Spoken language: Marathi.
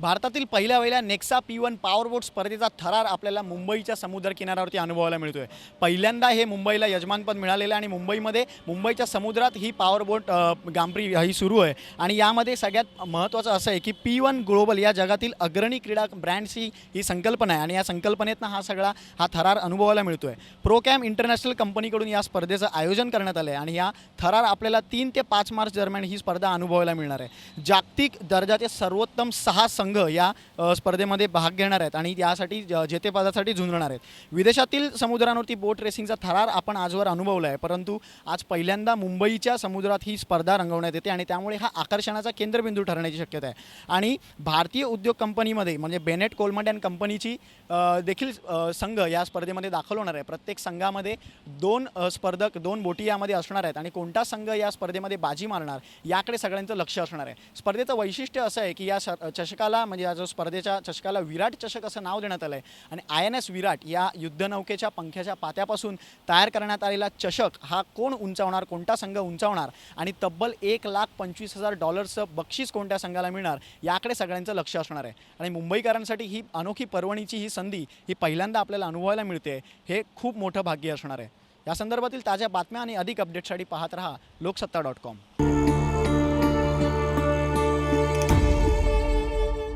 भारतातील पहिल्या वेळेला नेक्सा पी वन पॉवरबोट स्पर्धेचा थरार आपल्याला मुंबईच्या समुद्र किनाऱ्यावरती अनुभवायला मिळतोय. पहिल्यांदा हे मुंबईला यजमानपद मिळालेलं आहे आणि मुंबईमध्ये मुंबईच्या समुद्रात ही पॉवरबोट गांभरी ही सुरू आहे. आणि यामध्ये सगळ्यात महत्त्वाचं असं आहे की पी वन ग्लोबल या जगातील अग्रणी क्रीडा ब्रँड्सची ही संकल्पना आहे. आणि या संकल्पनेतनं हा सगळा हा थरार अनुभवायला मिळतोय. आहे प्रोकॅम इंटरनॅशनल कंपनीकडून या स्पर्धेचं आयोजन करण्यात आलं आहे आणि या थरार आपल्याला तीन ते पाच मार्च दरम्यान ही स्पर्धा अनुभवायला मिळणार आहे. जागतिक दर्जाचे सर्वोत्तम सहा संघ संघ या स्पर्धेमध्ये भाग घेणार आहेत आणि यासाठी ज- जेतेपदासाठी झुंजणार आहेत. विदेशातील समुद्रांवरती बोट रेसिंगचा थरार आपण आजवर अनुभवला आहे परंतु आज पहिल्यांदा मुंबईच्या समुद्रात ही स्पर्धा रंगवण्यात येते आणि त्यामुळे हा आकर्षणाचा केंद्रबिंदू ठरण्याची शक्यता आहे. आणि भारतीय उद्योग कंपनीमध्ये म्हणजे बेनेट कोलमंड अँड कंपनीची देखील संघ या स्पर्धेमध्ये दाखल होणार आहे. प्रत्येक संघामध्ये दोन स्पर्धक दोन बोटी यामध्ये असणार आहेत आणि कोणता संघ या स्पर्धेमध्ये बाजी मारणार याकडे सगळ्यांचं लक्ष असणार आहे. स्पर्धेचं वैशिष्ट्य असं आहे की या चषकाला चषकाला म्हणजे या जो स्पर्धेच्या चषकाला विराट चषक असं नाव देण्यात आलं आहे आणि आय एन एस विराट या युद्धनौकेच्या पंख्याच्या पात्यापासून तयार करण्यात आलेला चषक हा कोण उंचावणार कोणता संघ उंचावणार आणि तब्बल एक लाख पंचवीस हजार डॉलर्सचं बक्षीस कोणत्या संघाला मिळणार याकडे सगळ्यांचं लक्ष असणार आहे. आणि मुंबईकरांसाठी ही अनोखी पर्वणीची ही संधी ही पहिल्यांदा आपल्याला अनुभवायला मिळते हे खूप मोठं भाग्य असणार आहे. या संदर्भातील ताज्या बातम्या आणि अधिक अपडेटसाठी पाहत रहा लोकसत्ता डॉट कॉम.